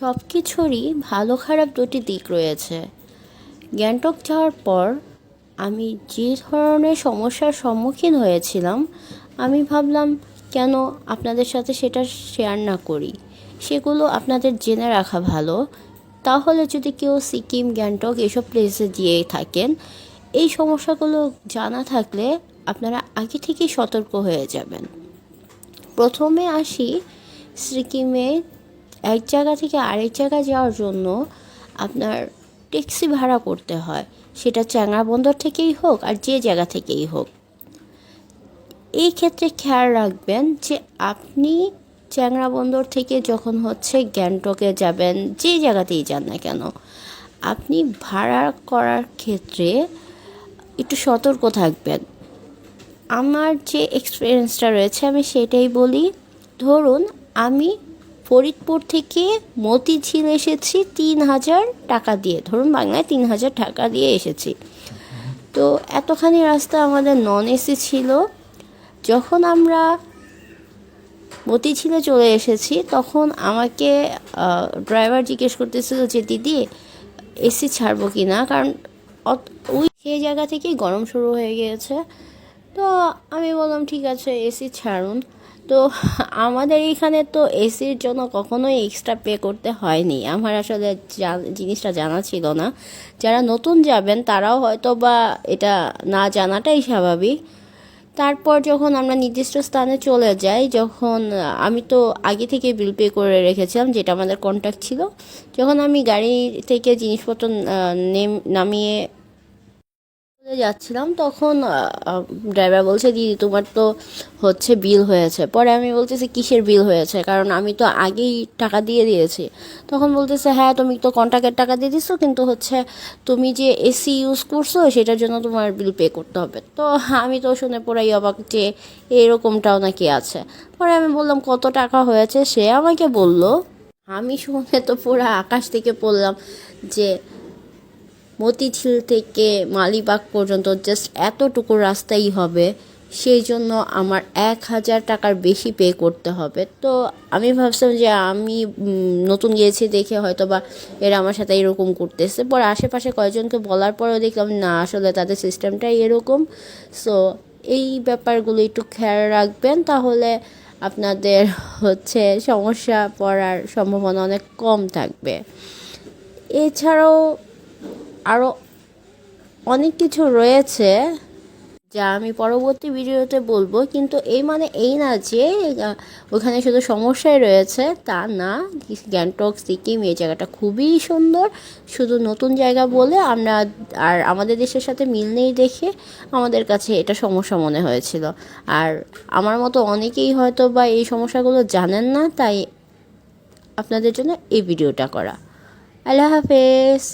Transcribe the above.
সব কিছুরই ভালো খারাপ দুটি দিক রয়েছে। গ্যাংটক যাওয়ার পর আমি যে ধরনের সমস্যার সম্মুখীন হয়েছিলাম, আমি ভাবলাম, কেন আপনাদের সাথে সেটা শেয়ার না করি? সেগুলো আপনাদের জেনে রাখা ভালো। তাহলে যদি কেউ সিকিম, গ্যাংটক এসব প্লেসে গিয়ে থাকেন, এই সমস্যাগুলো জানা থাকলে আপনারা আগে থেকেই সতর্ক হয়ে যাবেন। প্রথমে আসি সিকিমে এক জায়গা থেকে আরেক জায়গা যাওয়ার জন্য আপনার ট্যাক্সি ভাড়া করতে হয়। সেটা চ্যাংড়া বন্দর থেকেই হোক আর যে জায়গা থেকেই হোক। এই ক্ষেত্রে খেয়াল রাখবেন যে আপনি চ্যাংড়া বন্দর থেকে যখন হচ্ছে গ্যাংটকে যাবেন, যে জায়গাতেই যান না কেন, আপনি ভাড়া করার ক্ষেত্রে একটু সতর্ক থাকবেন। আমার যে এক্সপিরিয়েন্সটা রয়েছে, আমি সেটাই বলি। ধরুন আমি ফরিদপুর থেকে মতিঝিল এসেছি, তিন হাজার টাকা দিয়ে। ধরুন বাংলায় তিন হাজার টাকা দিয়ে এসেছি। তো এতখানি রাস্তা আমাদের নন এসি ছিল। যখন আমরা মতিঝিলে চলে এসেছি, তখন আমাকে ড্রাইভার জিজ্ঞেস করতেছিল যে, দিদি, এসি ছাড়বো কি না কারণ ওই সেই জায়গা থেকেই গরম শুরু হয়ে গিয়েছে। তো আমি বললাম, ঠিক আছে, এসি ছাড়ুন। তো আমাদের এখানে তো এসির জন্য কখনোই এক্সট্রা পে করতে হয়নি। আমার আসলে জান- জিনিসটা জানা ছিল না। যারা নতুন যাবেন, তারাও হয়তো বা এটা না জানাটাই স্বাভাবিক। তারপর যখন আমরা নির্দিষ্ট স্থানে চলে যাই, যখন আমি তো আগে থেকে বিল পে করে রেখেছিলাম, যেটা আমাদের কন্ট্যাক্ট ছিল, যখন আমি গাড়ি থেকে জিনিসপত্র নেম, নামিয়ে যাচ্ছিলাম, তখন ড্রাইভার বলছে, দিদি, তোমার তো হচ্ছে বিল হয়েছে। পরে আমি বলতেছি, কিসের বিল হয়েছে? কারণ আমি তো আগেই টাকা দিয়ে দিয়েছি। তখন বলতেছে হ্যাঁ তুমি তো কন্ট্রাক্টের টাকা দিয়ে দিছো, কিন্তু হচ্ছে তুমি যে এসি ইউজ করছ, সেটার জন্য তোমার বিল পে করতে হবে। তো আমি তো শুনে পড়াই অবাক যে এরকমটাও নাকি আছে। পরে আমি বললাম, কত টাকা হয়েছে? সে আমাকে বলল, আমি শুনে তো পুরো আকাশ থেকে পড়লাম যে মতিঝিল থেকে মালিবাগ পর্যন্ত জাস্ট এতটুকু রাস্তাই হবে, সেই জন্য আমার এক হাজার টাকার বেশি পে করতে হবে। তো আমি ভাবছিলাম যে আমি নতুন গিয়েছি দেখে হয়তো বা এরা আমার সাথে এরকম করতেছে। পরে আশেপাশে কয়েকজনকে বলার পরেও দেখলাম, না, আসলে তাদের সিস্টেমটাই এরকম। সো এই ব্যাপারগুলো একটু খেয়াল রাখবেন, তাহলে আপনাদের হচ্ছে সমস্যা পড়ার সম্ভাবনা অনেক কম থাকবে। এছাড়াও আরও অনেক কিছু রয়েছে যা আমি পরবর্তী ভিডিওতে বলব। কিন্তু এই মানে এই না যে ওখানে শুধু সমস্যাই রয়েছে, তা না। গ্যাংটক, সিকিম, এই জায়গাটা খুবই সুন্দর। শুধু নতুন জায়গা বলে আমরা আর আমাদের দেশের সাথে মিল নেই দেখে আমাদের কাছে এটা সমস্যা মনে হয়েছিল। আর আমার মতো অনেকেই হয়তো বা এই সমস্যাগুলো জানেন না, তাই আপনাদের জন্য এই ভিডিওটা করা। আল্লাহ হাফেজ।